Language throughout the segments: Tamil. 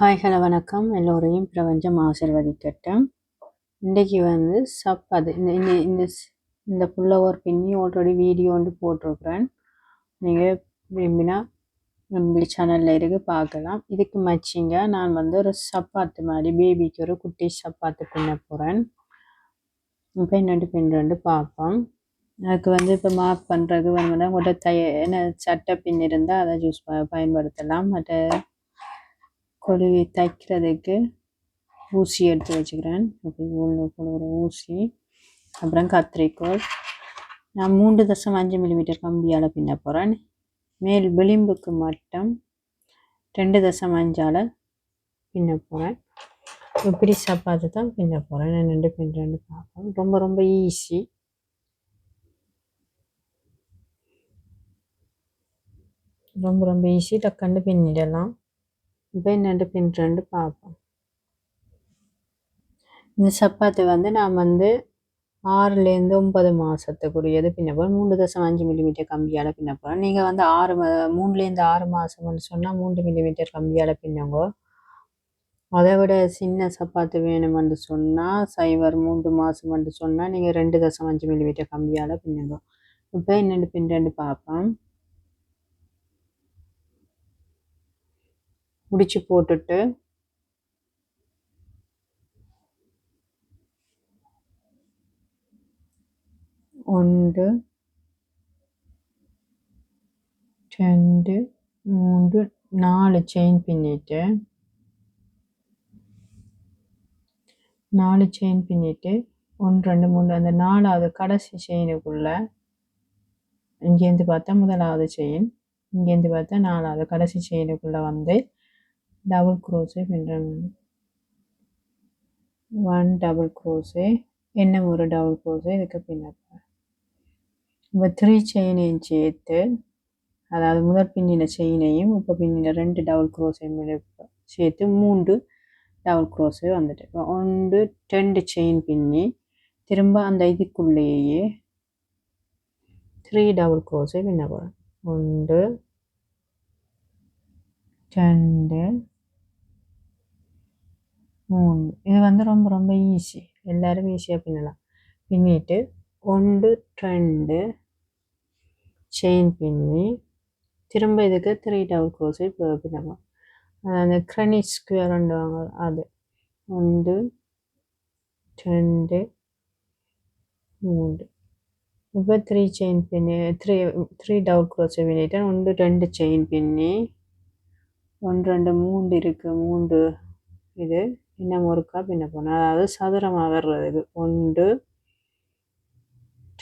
ஹாய் ஹலோ வணக்கம். எல்லோரையும் பிரபஞ்சம் ஆசிர்வதிக்கட்டும். இன்றைக்கி வந்து சப்பாத்து இந்த இந்த இந்த ஸ்- இந்த புல்லவர் பின்னி ஆல்ரெடி வீடியோ வந்து போட்டிருக்கிறேன். நீங்கள் விரும்பினா நம்மளி சேனலில் இருக்கு பார்க்கலாம். இதுக்கு மச்சிங்க நான் வந்து ஒரு சப்பாத்து மாதிரி பேபிக்கு ஒரு குட்டி சப்பாத்து பின்ன போகிறேன் இப்போ என்னட்டு பின்னுறேன்ட்டு பார்ப்போம். அதுக்கு வந்து இப்போ மார்க் பண்ணுறதுக்கு வந்து உங்கள்கிட்ட தைய என்ன சட்டை பின் இருந்தால் அதை யூஸ் பயன்படுத்தலாம். மற்ற கொழுவி தைக்கிறதுக்கு ஊசி எடுத்து வச்சுக்கிறேன். அப்படி உள்ள கொழுவுற ஊசி. அப்புறம் கத்திரிக்கோள். நான் மூன்று தசம் அஞ்சு மில்லிமீட்டர் கம்பியால் பின்ன போகிறேன் மேல் விளிம்புக்கு மட்டும் ரெண்டு தசம் அஞ்சால் பின்ன போகிறேன் இப்படி சப்பாத்து தான் பின்ன போகிறேன் நான் ரெண்டு பின் ரெண்டு பார்ப்போம். ரொம்ப ரொம்ப ஈஸி ரொம்ப ரொம்ப ஈஸி டக்குன்னு பின்னிடலாம். இப்போ என்னென்று பார்ப்போம். இந்த சப்பாத்தி வந்து நான் வந்து ஆறுலேருந்து ஒன்பது மாதத்துக்குரியது பின்ன போகிறேன் மூன்று தசம் அஞ்சு மில்லிமீட்டர் கம்பியால் பின்ன போகிறேன் நீங்கள் வந்து ஆறு மா மூணுலேருந்து ஆறு மாதம்னு சொன்னால் மூன்று மில்லிமீட்டர் கம்பியால் பின்னுங்க அதை விட சின்ன சப்பாத்து வேணுமென்று சொன்னால் சைவர் மூன்று மாதம் என்று சொன்னால் நீங்கள் ரெண்டு தசம் அஞ்சு மில்லிமீட்டர் கம்பியால் பின்னுங்க. இப்போ என்னென்னு பின்னுறேன்னு பார்ப்போம். முடிச்சு போட்டுட்டு ஒன்று ரெண்டு மூன்று நாலு செயின் பின்னிட்டு நாலு செயின் பின்னிட்டு ஒன்று ரெண்டு மூணு அந்த நாலாவது கடைசி செயினுக்குள்ளே இங்கேருந்து பார்த்தா முதலாவது செயின் இங்கேருந்து பார்த்தா நாலாவது கடைசி செயினுக்குள்ளே வந்து டபுள் க்ரோஸே பின்னுறேன் ஒன் டபுள் க்ரோஸே என்ன ஒரு டபுள் க்ரோஸே இதுக்கு பின்னப்பேன் இப்போ த்ரீ செயினையும் சேர்த்து அதாவது முதல் பின்னின செயினையும் இப்போ பின்னின ரெண்டு டபுள் க்ரோஸையும் சேர்த்து மூன்று டபுள் க்ரோஸே வந்துட்டு இப்போ ஒன்று ரெண்டு செயின் பின்னி திரும்ப அந்த இதுக்குள்ளேயே த்ரீ டபுள் க்ரோஸே பின்ன போகிறேன் ஒன்று ரெண்டு மூணு. இது வந்து ரொம்ப ரொம்ப ஈஸி எல்லாரும் ஈஸியாக பின்னலாம். பின்னிட்டு ஒன்று ரெண்டு செயின் பின்னி திரும்ப இதுக்கு த்ரீ டபுள் க்ரோஸை பின்னலாம். அந்த க்ரணி ஸ்கொயர்ண்டுவாங்க அது. ஒன்று ரெண்டு மூன்று. இப்போ த்ரீ செயின் பின்னி த்ரீ த்ரீ டபுள் க்ரோஸை பின்னிட்டேன் ஒன்று ரெண்டு செயின் பின்னி ஒன்று ரெண்டு மூன்று இருக்குது மூன்று இது. இன்னும் ஒரு கப் என்ன போனோம் அதாவது சதுரமாக வர்றதுக்கு ஒன்று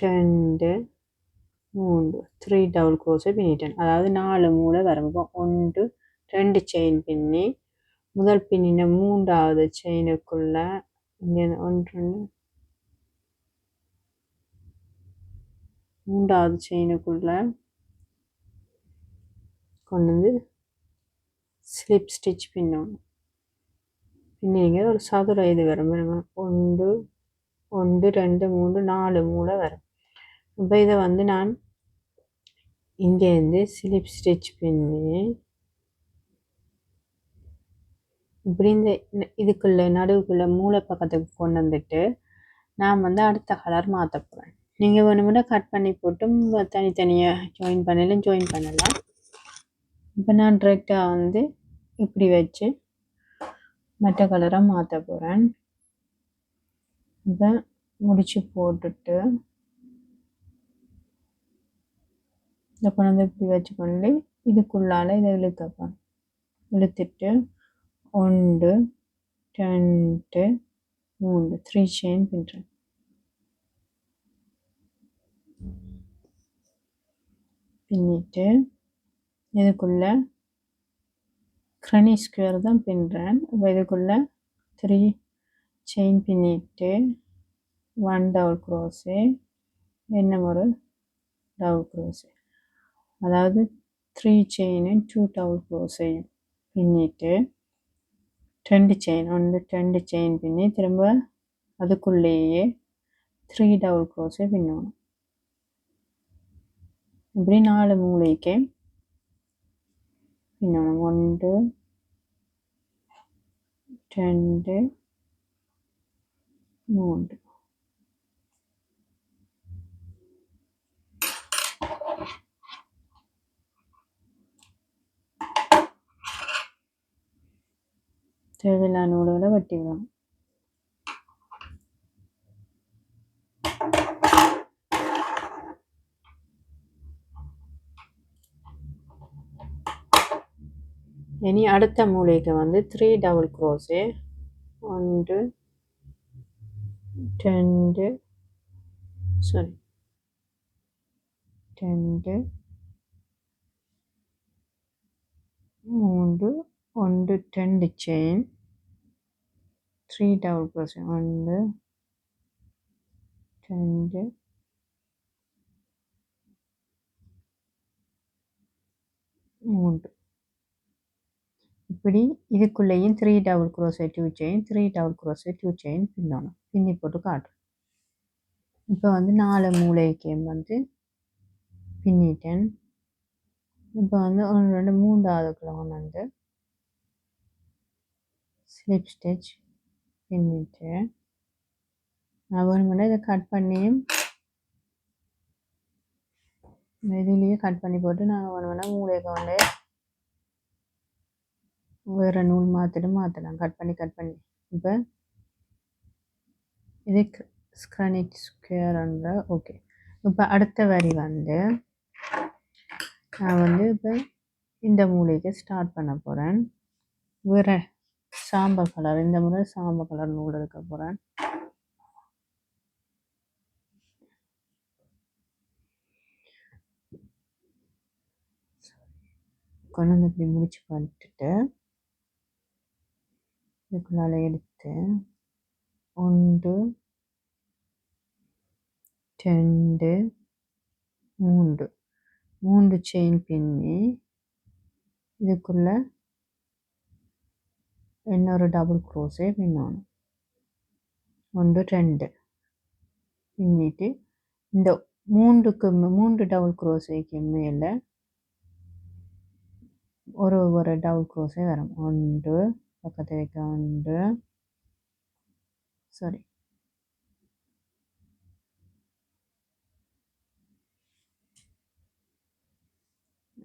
ரெண்டு மூன்று. த்ரீ டபுள் கோர்ஸை பின்னிட்டேன் அதாவது நாலு மூளை வரும் ஒன்று ரெண்டு செயின் பின்னி முதல் பின்னின மூன்றாவது செயினுக்குள்ள இங்கே ஒன்று மூன்றாவது செயினுக்குள்ள கொண்டு வந்து ஸ்லிப் ஸ்டிச் பின்னணும் பின்னிங்க ஒரு சதுர இது வரும் பாருங்க. ஒன்று ஒன்று ரெண்டு மூணு நாலு மூளை வரும் இப்போ இதை வந்து நான் இங்கேருந்து ஸ்லிப் ஸ்டிச் பண்ணி இப்படி இந்த இதுக்குள்ளே நடுவுக்குள்ளே மூளை பக்கத்துக்கு கொண்டு வந்துட்டு நான் வந்து அடுத்த கலர் மாற்ற போகிறேன் நீங்கள் வேணுமுன்னா கட் பண்ணி போட்டும் தனித்தனியாக ஜாயின் பண்ணலாம் ஜாயின் பண்ணலாம் இப்போ நான் டிரெக்டாக வந்து இப்படி வச்சு மற்ற கலரை மாற்ற போகிறேன் இதை முடிச்சு போட்டுட்டு இதை கொண்டு வந்து இப்படி வச்சுக்கொண்டு இதுக்குள்ளால இதை இழுத்தப்போம். இழுத்துட்டு ஒன்று ரெண்டு மூணு த்ரீ செயின் பின்னுறேன். பின்னிட்டு இதுக்குள்ள க்ரனி ஸ்கொயர் தான் பின்னுறேன் இப்போ த்ரீ செயின் பின்னிட்டு ஒன் டவுல் க்ரோஸு என்ன ஒரு டவுல் க்ரோஸு அதாவது த்ரீ செயின் டூ டவுல் க்ரோஸையும் பின்னிட்டு ரெண்டு செயின் ஒன்று ரெண்டு செயின் பின்னி திரும்ப அதுக்குள்ளேயே த்ரீ டவுல் க்ரோஸை பின்னணும். இப்படி நாலு மூளைக்கு பின்னணும். ஒன்று ரெண்டு மூன்று தேவையில்லாத நூல்களை இனி அடுத்த மூலைக்கு வந்து த்ரீ டபுள் க்ரோஸு ஒன்று ரெண்டு சாரி ரெண்டு மூன்று ஒன்று ரெண்டு செயின் த்ரீ டபுள் க்ரோஸே ஒன்று ரெண்டு மூன்று. இப்படி இதுக்குள்ளேயும் த்ரீ டபுள் குரோஸை டூ செயின் த்ரீ டபுள் க்ரோஸை டூ செயின் பின்னணும் பின்னி போட்டு காட்டுறேன். இப்போ வந்து நாலு மூளைக்கேம் வந்து பின்னிட்டேன். இப்போ வந்து ஒன்று ரெண்டு மூன்றாவது ஒன்று வந்து ஸ்லிப் ஸ்டிச் பின்னிட்டு நான் வேணுமெண்டா இதை கட் பண்ணியும் இதுலேயே கட் பண்ணி போட்டு நான் வேணுமெண்டா மூளைக்கு வந்து வேறு நூல் மாற்றிட்டு மாற்றலாம் கட் பண்ணி கட் பண்ணி. இப்போ இது ஸ்க்ரனிக் ஸ்கொயர்ன்ற ஓகே இப்போ அடுத்த வரி வந்து நான் வந்து இப்போ இந்த மூலைக்கு ஸ்டார்ட் பண்ண போகிறேன் வேறு சாம்பல் கலர் இந்த முறை சாம்பல் கலர் நூல் எடுக்க போகிறேன் கொண்டு வந்து இப்படி முடிச்சு பண்ணிட்டு இதுக்குள்ளால எடுத்து ஒன்று ரெண்டு மூன்று. மூன்று செயின் பின்னி இதுக்குள்ள இன்னொரு டபுள் க்ரோஸே பின்னணும். ஒன்று ரெண்டு. பின்னிட்டு இந்த மூன்றுக்கு மூன்று டபுள் க்ரோஸைக்கு மேலே ஒரு ஒரு டபுள் க்ரோஸே வரும். ஒன்று பக்கத்து வைக்க ஒன்று சாரி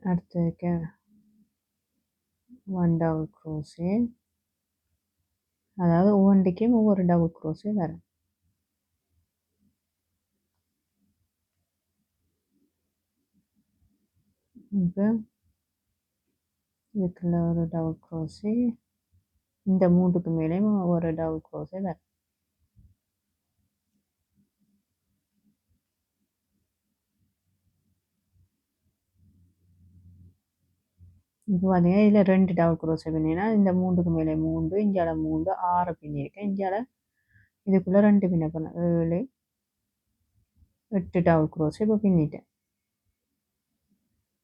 அடுத்து வைக்க ஒன் டபுள் க்ரோஸே அதாவது ஒவ்வொன்றுக்கும் ஒவ்வொரு டபுள் க்ரோஸே வரும். இப்போ இதுக்குள்ள ஒரு டபுள் க்ரோஸே இந்த மூன்றுக்கு மேலேயும் ஒரு டவு க்ரோஸே வரும். இப்போ பார்த்தீங்கன்னா இதில் ரெண்டு டவுல் க்ரோஸ் பின்னா இந்த மூன்றுக்கு மேலே மூன்று இஞ்சால மூன்று ஆறு பின்னிருக்கேன் இஞ்சால இதுக்குள்ளே ரெண்டு பின்ன பண்ண ஏழு எட்டு டவுல் க்ரோஸ் இப்போ பின்னிட்டேன்.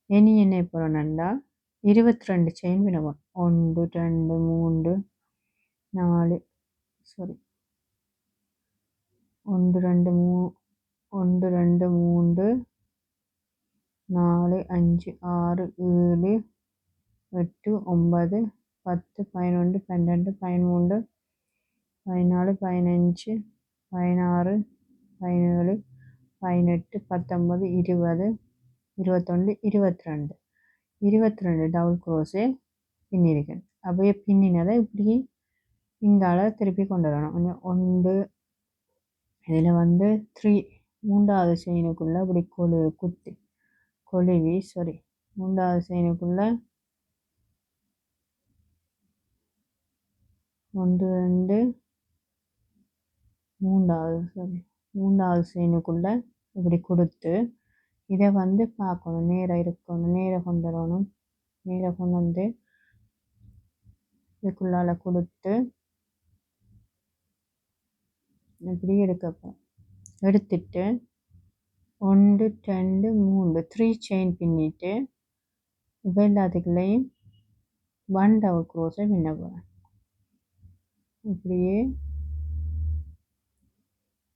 இனி என்ன போகிறோம்னா இருபத்தி ரெண்டு செயின் பின்ன போகணும் ஒன்று ரெண்டு மூன்று நாலு சாரி ஒன்று ரெண்டு மூ ஒன்று ரெண்டு மூன்று நாலு அஞ்சு ஆறு ஏழு எட்டு ஒன்பது பத்து பதினொன்று பன்னெண்டு பதிமூன்று பதினாலு பதினஞ்சு பதினாறு பதினேழு பதினெட்டு பத்தொம்பது இருபது இருபத்தொன்று இருபத்தி ரெண்டு இருபத்தி ரெண்டு பின்னிருக்கேன். அப்படியே பின்னினதை இப்படி இங்கால திருப்பி கொண்டு வரணும். கொஞ்சம் ஒன்று இதில் வந்து த்ரீ மூன்றாவது செயினுக்குள்ளே இப்படி கொழு குத்தி கொழுவி சாரி மூன்றாவது செயினுக்குள்ளே ஒன்று ரெண்டு மூன்றாவது சாரி மூன்றாவது செயினுக்குள்ளே இப்படி கொடுத்து இதை வந்து பார்க்கணும். நேராக இருக்கணும். நேராக கொண்டு வரணும். நேராக கொண்டு வந்து இதுக்குள்ளால் கொடுத்து இப்படி எடுக்கப்போம். எடுத்துட்டு ஒன்று ரெண்டு மூன்று த்ரீ செயின் பின்னிட்டு இப்போ எல்லாத்துக்குள்ளேயும் ஒன் டபுள் க்ரோஸை பின்ன போகிறேன் இப்படியே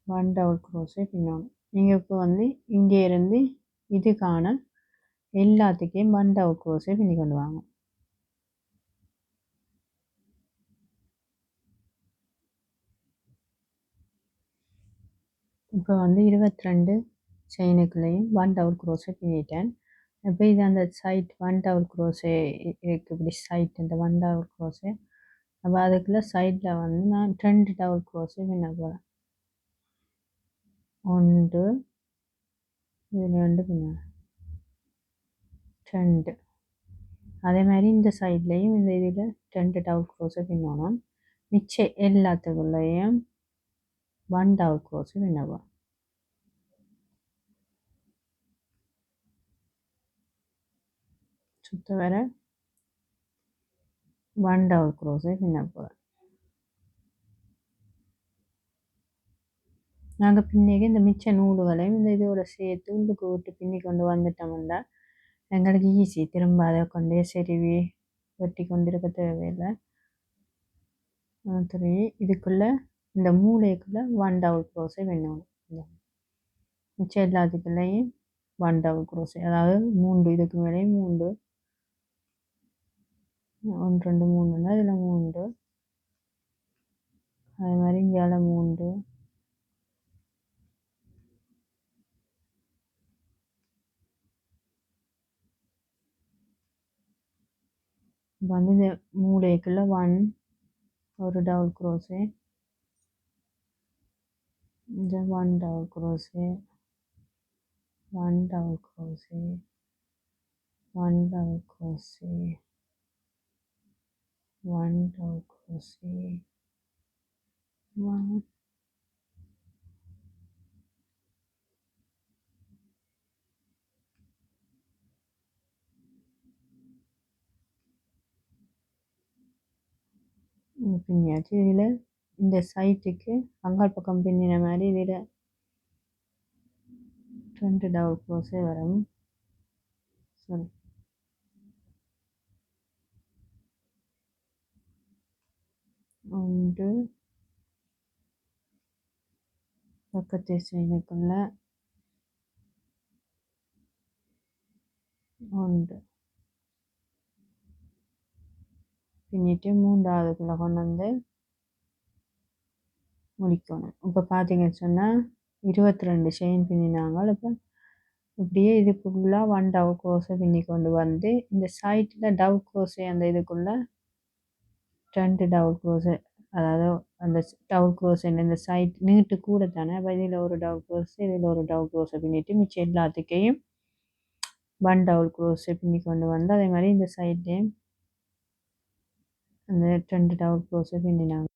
ஒன் டபுள் க்ரோஸை பின்னணும். நீங்கள் இப்போ வந்து இங்கே இருந்து இதுக்கான எல்லாத்துக்கும் ஒன் டபுள் க்ரோஸை பின்னி கொண்டு வாங்க. இப்போ வந்து இருபத்தி ரெண்டு செயினுக்குள்ளேயும் ஒன் டபுள் க்ரோஸை பின்னிட்டேன் இப்போ இது அந்த சைட் ஒன் டவர் க்ரோஸே இருக்குது இப்படி சைட் இந்த ஒன் டவர் க்ரோஸே அப்போ அதுக்குள்ளே சைடில் வந்து நான் ரெண்டு டபுள் க்ரோஸே பின்ன போகிறேன் ஒன்று இது ரெண்டு பின்ன. ரெண்டு அதே மாதிரி இந்த சைட்லேயும் இந்த இதில் ரெண்டு டபுள் க்ரோஸை பின்னணும். மிச்சம் எல்லாத்துக்குள்ளேயும் ஒன் டபுள் க்ரோஸை பின்னவும் சுற்ற வர ஒன் டபுள் க்ரோஸை பின்ன போகிறேன் நாங்கள் பின்னிக்கு இந்த மிச்ச நூல்களையும் இந்த இதோட சேர்த்து உள்ளுக்கு விட்டு பின்னி கொண்டு வந்துட்டோம்னா எங்களுக்கு ஈஸி திரும்ப அதை கொண்டே செருவி வெட்டி கொண்டு இருக்க தேவையில்லை சரி. இதுக்குள்ளே இந்த மூளைக்குள்ளே ஒன் டபுள் க்ரோஸை வேணும். மிச்சம் எல்லாத்துக்குள்ளேயும் ஒன் டபுள் க்ரோஸை அதாவது மூன்று இதுக்கு மேலேயும் மூன்று. ஒன்று ரெண்டு மூணுன்னா இதில் மூன்று. அதே மாதிரி இங்கால மூன்று. இப்போ வந்து இந்த மூளைக்குள்ள ஒன் ஒரு டபுள் க்ரோஸு இந்த one double crochet one double crochet one double crochet one double crochet one. பின்னியாச்சு இதில் இந்த சைட்டுக்கு அங்கால் பக்கம் பின்னின மாதிரி இதில் ரெண்டு டபுள் க்ளோஸே வரும். சாரி ஒன்று பக்கத்து சைனுக்குள்ள ஒன்று பின்னிட்டு மூன்றாவதுக்குள்ள கொண்டு வந்து முடிக்கணும். இப்போ பார்த்தீங்கன்னு சொன்னால் இருபத்தி ரெண்டு செயின் பின்னினாங்க. இப்போ இப்படியே இதுக்குள்ளே ஒன் டவ் கோஸை பின்னி கொண்டு வந்து இந்த சைட்டில் டவ் கோஸை அந்த இதுக்குள்ளே ரெண்டு டவுல் க்ளோஸு. அதாவது அந்த டவுல் க்ளோஸ் இந்த சைட் நீட்டு கூட தானே அப்போ இதில் ஒரு டவுல் க்ளோஸ் இதில் ஒரு டவுல் க்ளோஸை பின்னிட்டு மிச்சம் எல்லாத்துக்கையும் ஒன் டவுல் க்ரோஸை பின்னி கொண்டு வந்து அதே மாதிரி இந்த சைட்லேயும் அந்த ரெண்டு டவுல் க்ளோஸை பின்னினாங்க.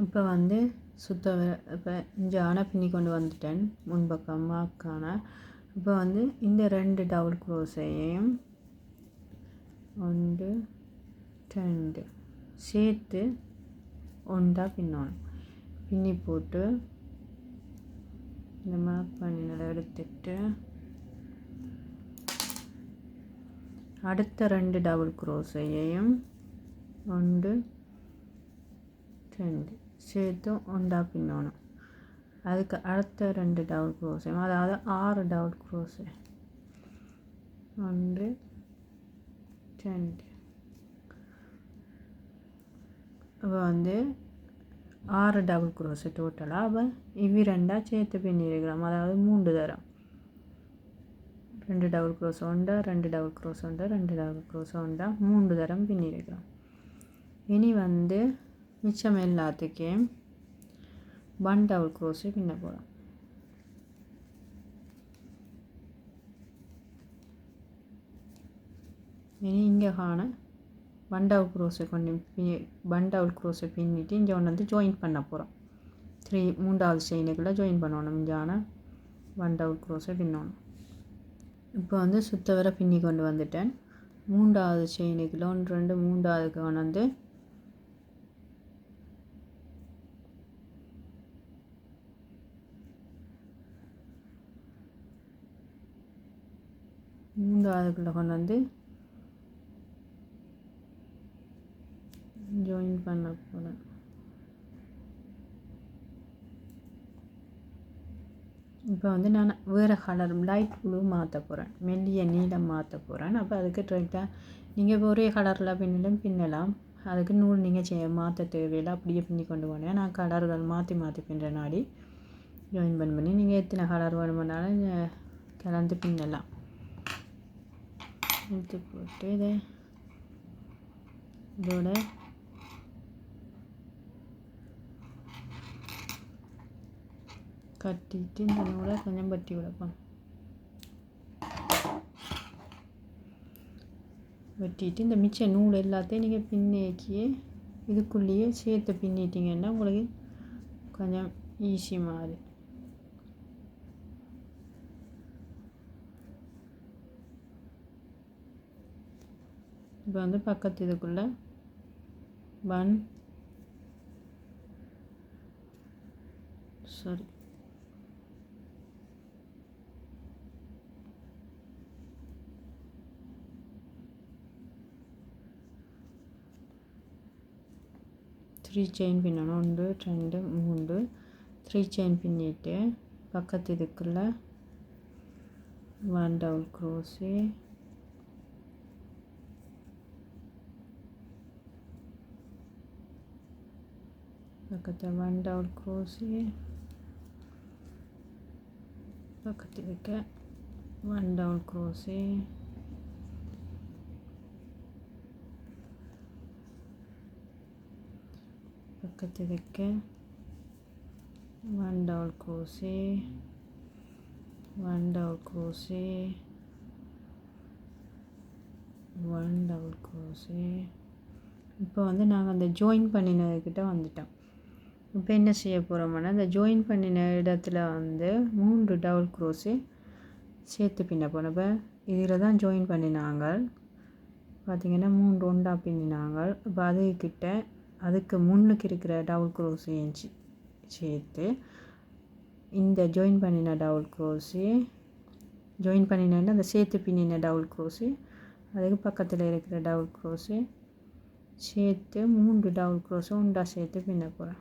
இப்போ வந்து சுத்த இப்போ இங்கே ஆனால் பின்னி கொண்டு வந்துட்டேன். முன்பக்கமாக்கான இப்போ வந்து இந்த ரெண்டு டபுள் குரோசையும் ஒன்று ரெண்டு சேர்த்து ஒன்றா பின்னணும். பின்னி போட்டு இந்த மார்க் பண்ணினதை எடுத்துட்டு அடுத்த ரெண்டு டபுள் குரோசையையும் ஒன்று ரெண்டு சேர்த்தும் ஒன்றா பின்னணும். அதுக்கு அடுத்த ரெண்டு டவுட் க்ரோஸ் அதாவது ஆறு டவுட் குரோசை ஒன்று ரெண்டு. அப்போ வந்து ஆறு டபுள் க்ரோஸ் டோட்டலாக அப்போ இவ்வி ரெண்டாக சேர்த்து பின்னிருக்கிறோம் அதாவது மூன்று தரம். ரெண்டு டபுள் க்ரோஸ் உண்டா ரெண்டு டபுள் க்ரோஸ் உண்டா ரெண்டு டபுள் க்ரோஸ் உண்டா மூன்று தரம் பின்னிருக்கிறோம் இனி வந்து மிச்சம் எல்லாத்துக்கும் ஒன் டபுள் க்ரோஸு பின்ன போகிறோம் இனி இங்கே காண ஒன் டபுள் க்ரோஸை கொண்டு பி ஒன் டபுள் க்ரோஸை பின்னிட்டு இங்கே ஒன்று வந்து ஜாயின் பண்ண போகிறோம் த்ரீ மூன்றாவது செயினுக்குள்ளே ஜாயின் பண்ணணும். இஞ்சான ஒன் டபுள் க்ரோஸை பின்னணும். இப்போ வந்து சுத்த வர பின்னி கொண்டு வந்துட்டேன். மூன்றாவது செயினுக்குள்ள ஒன்று ரெண்டு மூன்றாவதுக்கு கொண்டு வந்து அதுக்குள்ளே கொண்டு வந்து ஜாயின் பண்ண போகிறேன் இப்போ வந்து நான் வேறு கலர் லைட் ப்ளூ மாற்ற போகிறேன் மெல்லிய நீளம் மாற்ற போகிறேன் அப்போ அதுக்கு ட்ரைட்டாக நீங்கள் இப்போ ஒரே கலரில் பின்னலும் பின்னலாம். அதுக்கு நூல் நீங்கள் செ மாற்ற தேவையில்லை. அப்படியே பின்னி கொண்டு போனேன் நான் கலர்கள் மாற்றி மாற்றி பின்னுற நாடி ஜாயின் பண்ணி பண்ணி நீங்கள் எத்தனை கலர் வேணுமென்னாலும் கலந்து பின்னலாம். இழுத்து போட்டு இதை இதோட கட்டிட்டு இந்த நூலை கொஞ்சம் பட்டி விடப்போம். வெட்டிட்டு இந்த மிச்ச நூல் எல்லாத்தையும் நீங்கள் பின்னேக்கியே இதுக்குள்ளேயே சேர்த்து பின்னிட்டீங்கன்னா உங்களுக்கு கொஞ்சம் ஈஸி மாதிரி இப்போ வந்து பக்கத்து இதுக்குள்ளே. ஒன் சாரி த்ரீ செயின் பின்னணும் ஒன்று ரெண்டு மூன்று த்ரீ செயின் பின்னிட்டு பக்கத்து இதுக்குள்ள ஒன் டபுள் க்ரோஸே பக்கத்தில் ஒன் டபுள் க்ரோஸே பக்கத்து இதுக்கு ஒன் டவுல் க்ரோஸே பக்கத்து வைக்க one double crochet one double crochet one double crochet இப்போ வந்து நாங்கள் அந்த ஜாயின் பண்ணினதுக்கிட்ட வந்துட்டோம். இப்போ என்ன செய்ய போகிறோம்னா அந்த ஜாயின் பண்ணின இடத்துல வந்து மூன்று டபுள் க்ரோஸு சேர்த்து பின்ன போனோம் இப்போ இதில் தான் ஜாயின் பண்ணினாங்க. பார்த்திங்கன்னா மூன்று ஒன்றா பின்னினாங்க. இப்போ அதுக்கிட்ட அதுக்கு முன்னுக்கு இருக்கிற டபுள் க்ரோஸையும் சேர்த்து இந்த ஜாயின் பண்ணின டபுள் க்ரோஸு ஜாயின் பண்ணினேன்னா அந்த சேர்த்து பின்னின டபுள் க்ரோஸு அதுக்கு பக்கத்தில் இருக்கிற டபுள் க்ரோஸு சேர்த்து மூன்று டபுள் க்ரோஸும் உண்டா சேர்த்து பின்ன போகிறேன்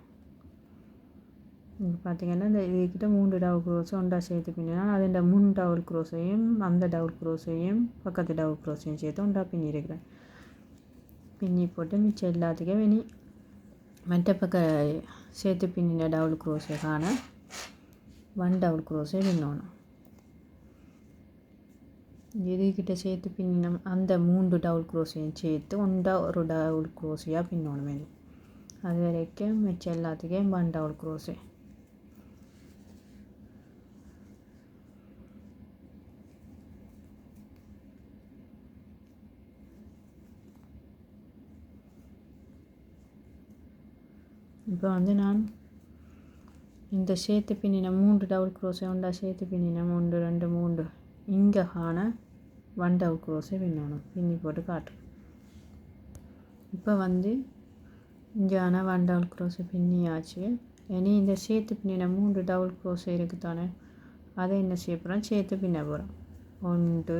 இங்கே பார்த்தீங்கன்னா இந்த இதுக்கிட்ட மூன்று டவுல் க்ரோஸும் ஒன்றா சேர்த்து பின்னினா அது இந்த மூணு டவுல் க்ரோஸையும் அந்த டவுல் க்ரோஸையும் பக்கத்து டவுல் க்ரோஸையும் சேர்த்து ஒன்றா பின்னிருக்கிறேன். பின்னி போட்டு மிச்சம் எல்லாத்துக்கும் இனி மற்ற பக்கம் சேர்த்து பின்னின டவுல் க்ரோஸை காண ஒன் டவுல் க்ரோஸை பின்னணும். இதுக்கிட்ட சேர்த்து பின்னினம் அந்த மூன்று டவுல் க்ரோஸையும் சேர்த்து ஒன்றா ஒரு டவுல் க்ரோஸையாக பின்னணும் மேலே அது வரைக்கும் மிச்சம் எல்லாத்துக்கும் ஒன் டவுல் க்ரோஸை இப்போ வந்து நான் இந்த சேர்த்து பின்னின மூன்று டபுள் க்ரோஸை உண்டா? சேர்த்து பின்னின மூன்று ரெண்டு மூன்று. இங்கே காண ஒன் டபுள் க்ரோஸை பின்னணும். பின்னி போட்டு காட்டுறேன் இப்போ வந்து இங்கே ஆனால் ஒன் டபுள் க்ரோஸை பின்னியாச்சு. இனி இந்த சேர்த்து பின்னின மூன்று டபுள் க்ரோஸை இருக்குது தானே அதை என்ன செய்ய போகிறோம் சேர்த்து பின்ன போகிறோம் ஒன்று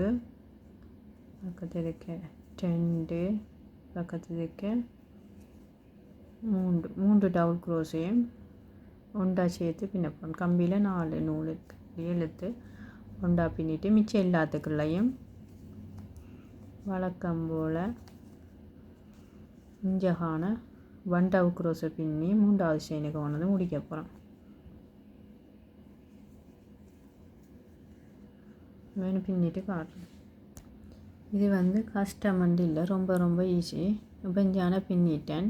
பக்கத்தில் இருக்க ரெண்டு பக்கத்தில் இருக்க மூன்று மூன்று டபுள் குரோஸையும் ஒண்டா சேர்த்து பின்னப்போம் கம்பியில் நாலு நூல் எழுத்து இழுத்து ஒண்டா பின்னிட்டு மிச்சம் எல்லாத்துக்குள்ளேயும் வழக்கம் போல் இஞ்சகான ஒன்டாவு குரோஸை பின்னி மூன்றாவது செயினுக்கு கொண்டு முடிக்க போகிறோம் வேணும் பின்னிட்டு காட்டுறேன் இது வந்து கஷ்டமண்டு இல்லை ரொம்ப ரொம்ப ஈஸி பெஞ்சான பின்னிட்டேன்.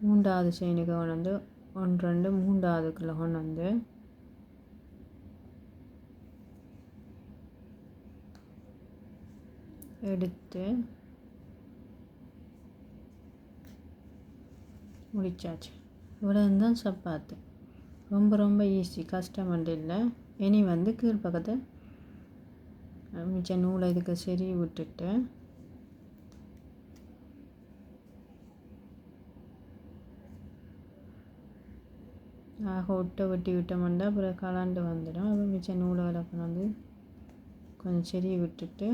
மூன்றாவது செயினுக்கு கொண்டு வந்து ஒன்று ரெண்டு மூன்றாவதுக்குள்ளே கொண்டு வந்து எடுத்து முடிச்சாச்சு. இவ்வளோ தான் சப்பாத்து. ரொம்ப ரொம்ப ஈஸி கஷ்டமண்டு இல்லை. இனி வந்து கீழ்ப்பக்கத்தை மிச்ச நூலை இதுக்கு சரி விட்டுட்டு ஒட்டை வெட்டி விட்டோம்னா அப்புறம் கலாண்டு வந்துடும் அப்புறம் மிச்ச நூலை கொண்டாந்து கொஞ்சம் செடி விட்டுட்டு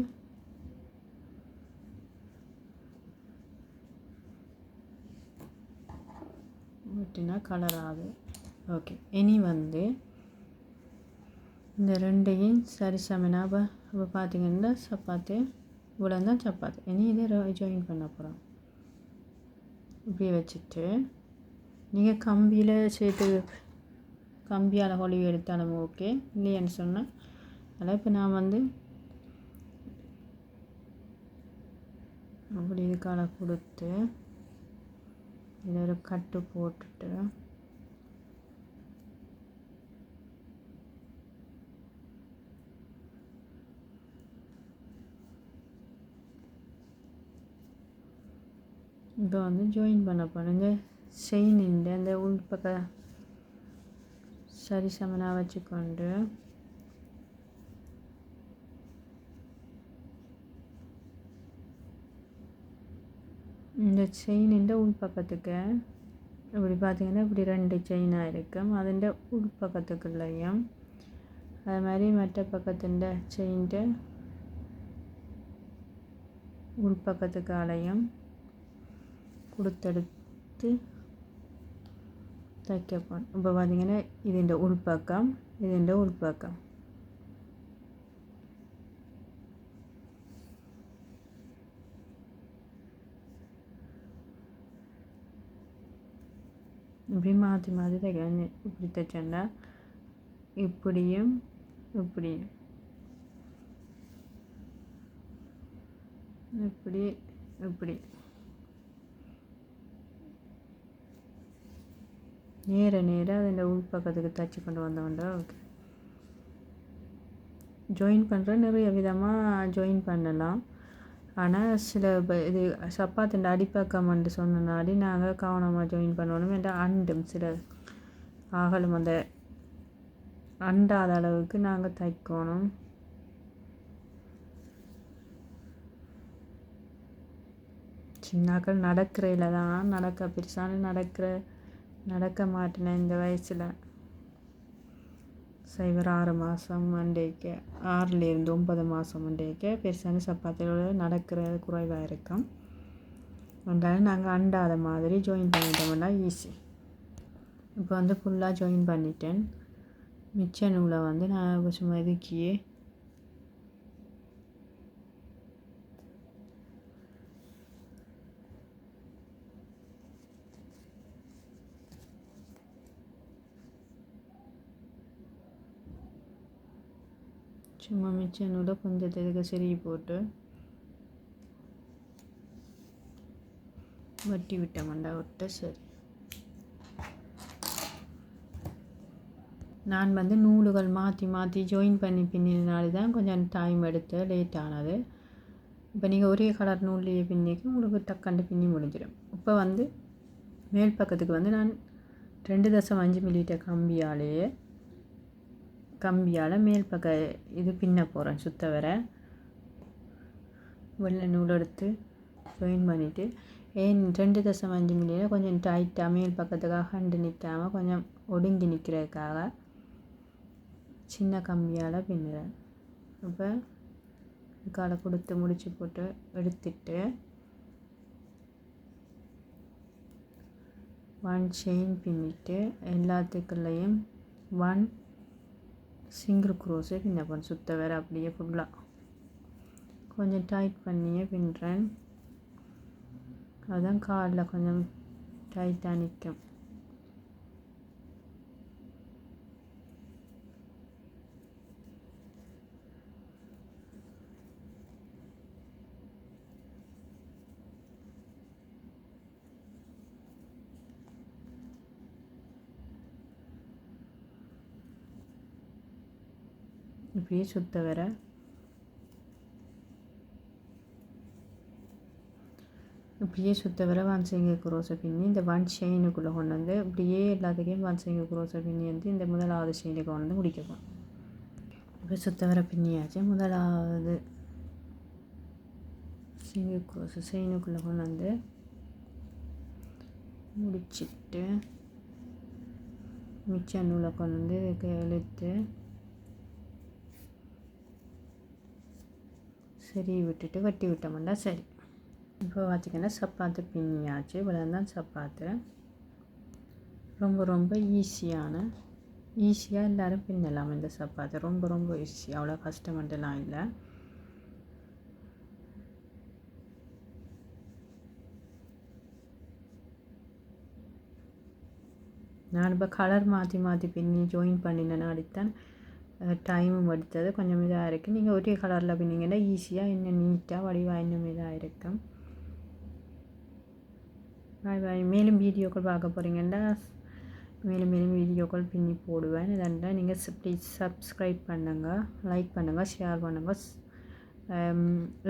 விட்டுனா கலர் ஆகுது ஓகே இனி வந்து இந்த ரெண்டையும் சரி சமனா அப்போ அப்போ பார்த்தீங்கன்னா சப்பாத்தி இவ்வளோ தான் சப்பாத்தி இனி இதை ஜாயின் பண்ண போகிறோம் இப்படி வச்சுட்டு நீங்கள் கம்பியில் சேர்த்து கம்பியால் ஹொலிவு எடுத்தாலும் ஓகே இல்லையான்னு சொன்னால் அதில் இப்போ நான் வந்து அப்படி இதுக்கால கொடுத்து இதில் ஒரு கட்டு போட்டுட்டு இப்போ வந்து ஜாயின் பண்ண போகிறேங்க. செயின் இந்த அந்த உள் பக்கம் சரிசமனாக வச்சுக்கொண்டு. இந்த செயின் இந்த உள்பக்கத்துக்கு இப்படி பார்த்தீங்கன்னா இப்படி ரெண்டு செயினாக இருக்கும் അതിൻ്റെ ഉൾപ്പക്കത്തേക്കുള്ളയും மாதிரி மற்ற പക്കത്തിൻ്റെ ചെയിൻ്റെ ഉൾപ്പക്കത്തേക്കാളെയും கொடுத்தெடுத்து തയ്ക്കപ്പോൾ ഇപ്പോൾ பார்த்தீங்கன்னா ഇതിൻ്റെ ഉൾപ്പക്കം ഇതിൻ്റെ ഉൾപ്പക്കം இப்படி மாற்றி மாற்றி தைக்கணும் இப்படி தைச்சேன்டா இப்படியும் இப்படியும் இப்படி இப்படி நேர நேராக அதில் உள்பக்கத்துக்கு தச்சு கொண்டு வந்தோம்டா ஓகே ஜாயின் பண்ணுற நிறைய விதமாக ஜாயின் பண்ணலாம். ஆனால் சில இது சப்பாத்தின் அடிப்பக்கம்னு சொன்னனாடி நாங்கள் கவனமாக ஜாயின் பண்ணணும் என்ற அண்டும் சில ஆகலும் அந்த அண்டாத அளவுக்கு நாங்கள் தைக்கணும். சின்னாக்கள் நடக்கிறையில் தான் நடக்க பெருசான நடக்கிற நடக்க மாட்டினேன் இந்த வயசில். சைவர் ஆறு மாதம் அண்டேக்கு ஆறுலேருந்து ஒன்பது மாதம் மண்டேக்கு பெருசான சப்பாத்தியோட நடக்கிறது குறைவாக இருக்கும். அதனால் நாங்கள் அண்டாத மாதிரி ஜாயின் பண்ணிட்டோம்னா ஈஸி இப்போ வந்து ஃபுல்லாக ஜாயின் பண்ணிட்டேன். மிச்ச நூலை வந்து நான் சும்மா இதுக்கியே சும்மா மிச்ச நூலை கொஞ்சம் இதுக்கு செருகி போட்டு வட்டி விட்டோம்டா விட்ட சரி. நான் வந்து நூல்கள் மாற்றி மாற்றி ஜாயின் பண்ணி பின்னினால தான் கொஞ்சம் டைம் எடுத்து லேட் ஆனது. இப்போ நீங்கள் ஒரே கலர் நூல்லையே பின்னிக்கு உங்களுக்கு டக்கண்டு பின்னி முடிஞ்சிடும். இப்போ வந்து மேல் பக்கத்துக்கு வந்து நான் ரெண்டு தசம் அஞ்சு மில்லிட்டர் கம்பியாலேயே கம்பியால் மேல் பக்க இது பின்ன போகிறேன் சுத்த வர. வெள்ளை நூல் எடுத்து ஜாயின் பண்ணிவிட்டு ஏன் ரெண்டு தசம் அஞ்சு மில்லியில் கொஞ்சம் டைட்டாக மேல் பக்கத்துக்காக கண்டு நிற்காமல் கொஞ்சம் ஒடுங்கி நிற்கிறதுக்காக சின்ன கம்பியால் பின்னுறேன். இப்போ காலை கொடுத்து முடிச்சு போட்டு எடுத்துட்டு ஒன் செயின் பின்னிட்டு எல்லாத்துக்குள்ளேயும் ஒன் சிங்கிள் க்ரோஸே பின்னப்போம் சுத்த வேறு அப்படியே ஃபுல்லாக கொஞ்சம் டைட் பண்ணியே பின்னுறேன் அதுதான் காலில் கொஞ்சம் டைட்டாக நிற்கும் இப்படியே சுத்த வர இப்படியே சுத்த வர வான்சிங்க குரோசை பின்னி இந்த ஒன் செயினுக்குள்ளே கொண்டு வந்து இப்படியே எல்லாத்துக்கும் வான்சிங்க குரோசை பின்னி வந்து இந்த முதலாவது செயினுக்கு கொண்டு வந்து முடிக்கணும். இப்போ சுத்த வர பின்னியாச்சு. முதலாவது சிங்க குரோசு செயினுக்குள்ளே கொண்டு வந்து முடிச்சிட்டு மிச்ச நூலை கொண்டு வந்து இதுக்கு இழுத்து சரி விட்டுட்டு வெட்டி விட்டோம்னா சரி. இப்போ பார்த்திங்கன்னா சப்பாத்து பின்னியாச்சு இவ்வளோ தான் சப்பாத்து. ரொம்ப ரொம்ப ஈஸியான ஈஸியாக எல்லோரும் பின்னலாம் இந்த சப்பாத்து. ரொம்ப ரொம்ப ஈஸி அவ்வளோ கஷ்டமட்டெல்லாம் இல்லை. நான் இப்போ கலர் மாற்றி மாற்றி பின்னி ஜாயின் பண்ணினேன்னு அடித்தான் டைமும் எடுத்தது. கொஞ்சம் இதாக இருக்குது நீங்கள் ஒரே கலரில் பின்னிங்கன்னா ஈஸியாக இன்னும் நீட்டாக வடிவாக இன்னும் இதாக இருக்கும் பாய் பாய் மேலும் வீடியோக்கள் பார்க்க போகிறீங்கன்னா மேலும் மேலும் வீடியோக்கள் பின்னி போடுவேன். இதெண்டா நீங்கள் ப்ளீஸ் சப்ஸ்கிரைப் பண்ணுங்கள் லைக் பண்ணுங்கள் ஷேர் பண்ணுங்கள்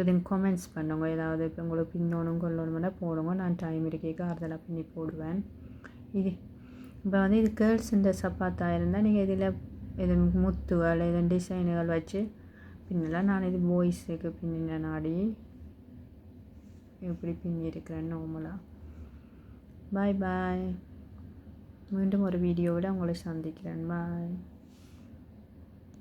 இது கமெண்ட்ஸ் um, பண்ணுங்க. ஏதாவது இப்போ உங்களுக்கு பின்னணும் கொள்ளணும்னா போடுங்க. நான் டைம் இருக்கேக்க அதெல்லாம் பின்னி போடுவேன். இது இப்போ வந்து இது கேர்ள்ஸுன்ற சப்பாத்தா இருந்தால் நீங்கள் இதில் இது முத்துகள் இது டிசைனுகள் வச்சு பின்னெல்லாம் நான் இது பாய்ஸுக்கு பின்னின நாடி எப்படி பின்னிருக்கிறேன் நார்மலாக பாய் பாய் மீண்டும் ஒரு வீடியோவில் உங்களை சந்திக்கிறேன் பாய்